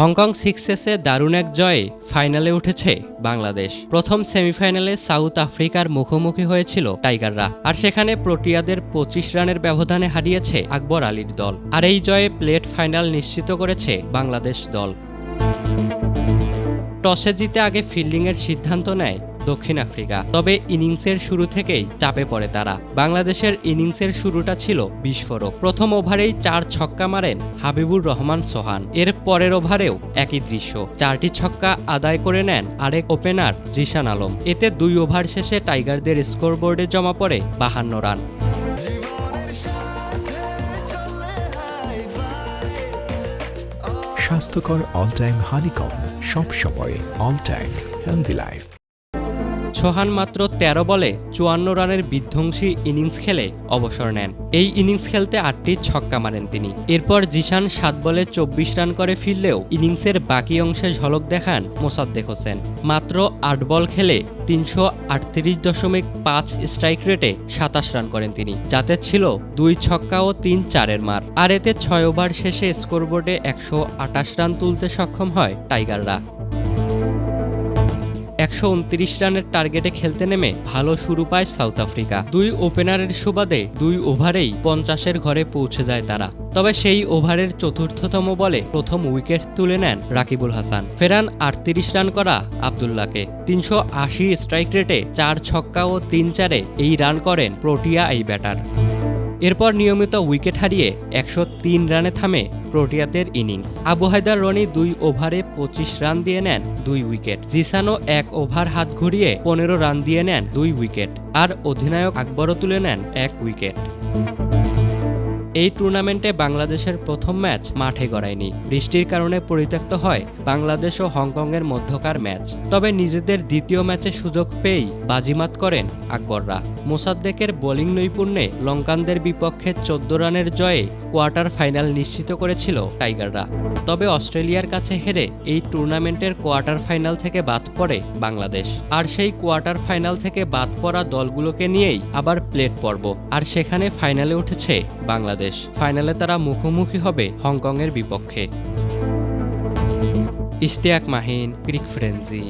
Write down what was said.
Hong Kong সিক্সেসে দারুণ এক জয়ে ফাইনালে উঠেছে বাংলাদেশ। প্রথম সেমিফাইনালে সাউথ আফ্রিকার মুখোমুখি হয়েছিল টাইগাররা, আর সেখানে প্রোটিয়াদের পঁচিশ রানের ব্যবধানে হারিয়েছে আকবর আলীর দল, আর এই জয়ে প্লেট ফাইনাল নিশ্চিত করেছে বাংলাদেশ দল। টসে জিতে আগে ফিল্ডিংয়ের সিদ্ধান্ত নেয় দক্ষিণ আফ্রিকা। তবে ইনিংসের শুরু থেকেই চাপে পড়ে তারা। বাংলাদেশের ইনিংসের শুরুটা ছিল বিস্ফোরক। প্রথম ওভারেই চার ছক্কা মারেন হাবিবুর রহমান সোহান। এর পরের ওভারেও একই দৃশ্য। চারটি ছক্কা আদায় করে নেন আরেক ওপেনার জিশান আলম। এতে দুই ওভার শেষে টাইগারদের স্কোরবোর্ডে জমা পড়ে বাহান্ন রান। স্বাস্থ্যকর অল টাইম হানিকম সব সময় all time healthy life Sohan মাত্র ১৩ বলে চুয়ান্ন রানের বিধ্বংসী ইনিংস খেলে অবসর নেন। এই ইনিংস খেলতে আটটি ছক্কা মারেন তিনি। এরপর জিশান সাত বলে চব্বিশ রান করে ফিরলেও ইনিংসের বাকি অংশে ঝলক দেখান মোসাদ্দেক হোসেন। মাত্র আট বল খেলে তিনশো আটত্রিশ দশমিক পাঁচ স্ট্রাইক রেটে সাতাশ রান করেন তিনি, যাতে ছিল দুই ছক্কা ও তিন চারের মার। আর এতে ছয় ওভার শেষে স্কোরবোর্ডে একশো আটাশ রান তুলতে সক্ষম হয় টাইগাররা। একশো উনত্রিশ রানের টার্গেটে খেলতে নেমে ভালো শুরু পায় সাউথ আফ্রিকা। দুই ওপেনারের সুবাদে দুই ওভারেই পঞ্চাশের ঘরে পৌঁছে যায় তারা। তবে সেই ওভারের চতুর্থতম বলে প্রথম উইকেট তুলে নেন রাকিবুল হাসান। ফেরান আটত্রিশ রান করা আবদুল্লাকে তিনশো আশি স্ট্রাইক রেটে চার ছক্কা ও তিন চারে এই রান করেন প্রোটিয়া এই ব্যাটার। এরপর নিয়মিত উইকেট হারিয়ে একশো তিন রানে থামে প্রোটিয়াদের ইনিংস। আবু হায়দার রনি দুই ওভারে পঁচিশ রান দিয়ে নেন, দুই উইকেট। জিসানো এক ওভার হাত ঘুরিয়ে পনেরো রান দিয়ে নেন, দুই উইকেট। আর অধিনায়ক আকবরও তুলে নেন, এক উইকেট। এই টুর্নামেন্টে বাংলাদেশের প্রথম ম্যাচ মাঠে গড়ায়নি। বৃষ্টির কারণে পরিত্যক্ত হয় বাংলাদেশ ও হংকংয়ের মধ্যকার ম্যাচ। তবে নিজেদের দ্বিতীয় ম্যাচে সুযোগ পেয়েই বাজিমাত করেন আকবররা। মোসাদ্দেকের বোলিং নৈপুণ্যে লঙ্কানদের বিপক্ষে চোদ্দ রানের জয়ে কোয়ার্টার ফাইনাল নিশ্চিত করেছিল টাইগাররা। তবে অস্ট্রেলিয়ার কাছে হেরে এই টুর্নামেন্টের কোয়ার্টার ফাইনাল থেকে বাদ পড়ে বাংলাদেশ। আর সেই কোয়ার্টার ফাইনাল থেকে বাদ পড়া দলগুলোকে নিয়েই আবার প্লেট পর্ব। আর সেখানে ফাইনালে উঠেছে বাংলাদেশ। ফাইনালে তারা মুখোমুখি হবে হংকংয়ের বিপক্ষে। İştiyak Mahin Greek Frenzy